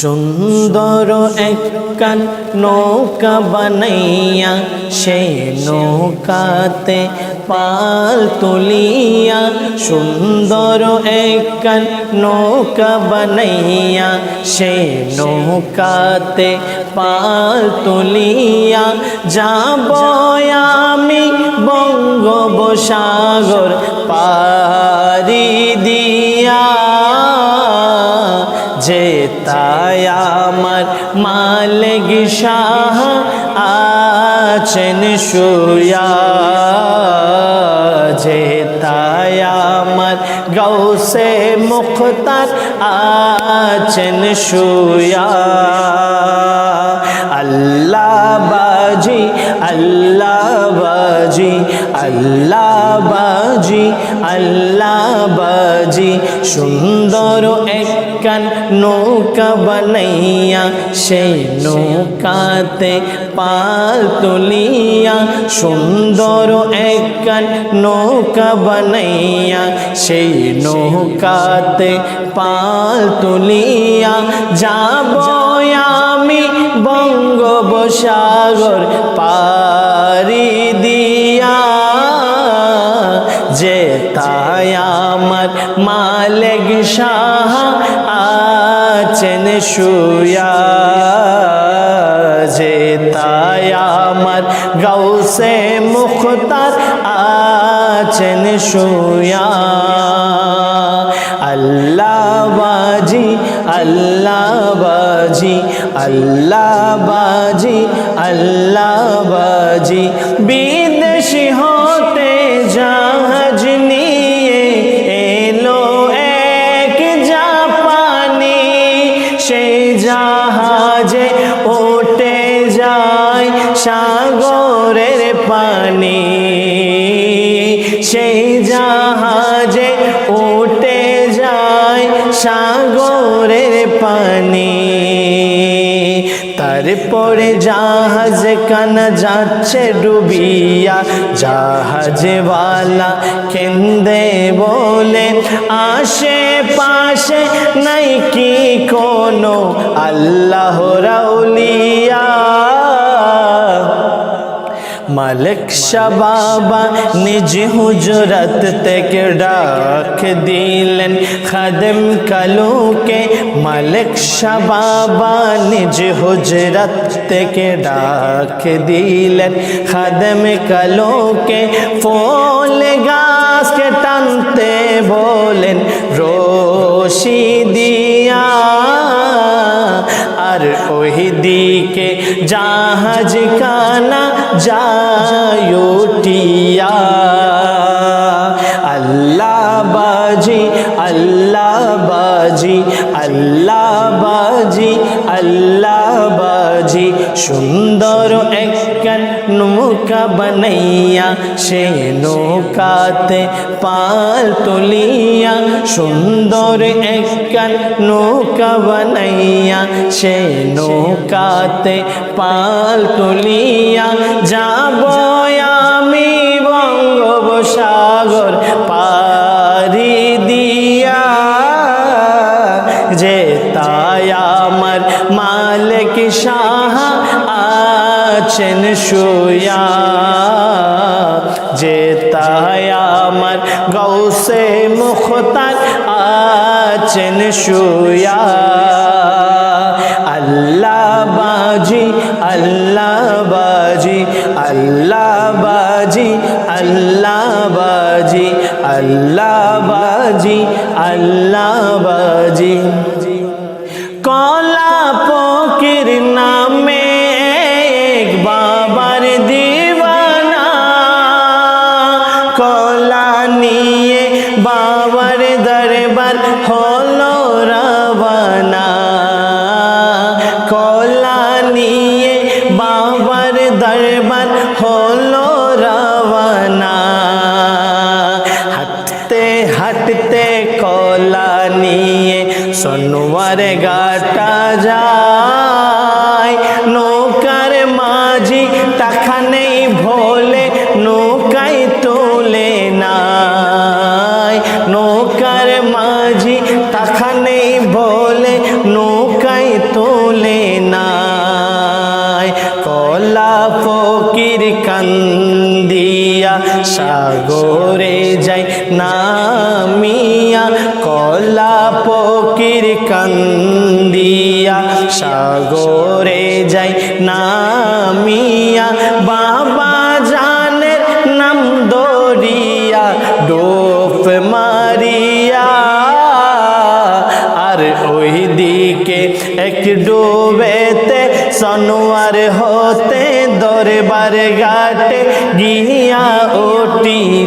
সুন্দর একখান নৌকা বানাইয়া সেই নৌকাতে পাল তুলিয়া, সুন্দর একখান নৌকা বানাইয়া সেই নৌকাতে পাল তুলিয়া, যাব আমি বঙ্গোপসাগর পারি তাই আমার মালিক শাহ আছেন শুয়া যে তাই আমার গৌসে মুখতার আছেন শুয়া আল্লাহ বাজি আল্লাহ বাজি আল্লাহ বাজি আল্লাহ বাজি সুন্দর একখান নৌকা বানাইয়া সেই নৌকাতে পাল তুলিয়া, সুন্দর একখান নৌকা বানাইয়া সেই নৌকাতে পাল তুলিয়া যাব আমি বঙ্গোপসাগর পারি মালিক শাহ আছেন শুয়া যে তাই আমার গৌসে মুখতার আছেন শুয়া আল্লাহ বাজি আল্লাহ বাজি আল্লাহ বাজি আল্লাহ বাজি বিদেশি সেই জাহাজে ওটে যায় তারপরে জাহাজ কানা যাচ্ছে ডুবিয়া। জাহাজওয়ালা কেন্দে বলে আশে পাশে নাই কি কোনো আল্লাহ রাউলিয়া মালিক বাবা নিজ হুজরত থেকে ডাক দিলেন, খাদেম কালুকে। মালিক বাবা নিজ হুজরত থেকে ডাক দিলেন, খাদেম কালুকে। ফল গাছকে কানা বাজি, আল্লাহ বাজি। সুন্দর একখান নৌকা বানাইয়া, সে নৌকাতে পাল তুলিয়া, সুন্দর একখান নৌকা বানাইয়া, সে নৌকাতে পাল তুলিয়া যাব শাহ আছেন শুয়া যে তাই আমার গৌসে মুখতার আছেন শুয়া আল্লাহ বাজি আল্লাহ বাজি আল্লাহ বাজি আল্লাহ বাজি আল্লাহ বাজি আল্লাহ বাজি। কলা কলা নিয়ে বাবার দরবার হলো রাবানা কলা নিয়ে বাবার দরবার হলো রাবানা হাঁটতে হাঁটতে কলা নিয়ে সোনওয়ার গাটা যায়। কান্দিয়া সাগরে যাই নামিয়া কলা পকির কান্দিয়া সাগরে যাই নামিয়া বাবা জানের নাম দরিয়া ডোপ মারিয়া। আর ওই দিকে এক ডোবেতে সনোয়ার হতে দরবার ঘাটে গিয়া উঠিল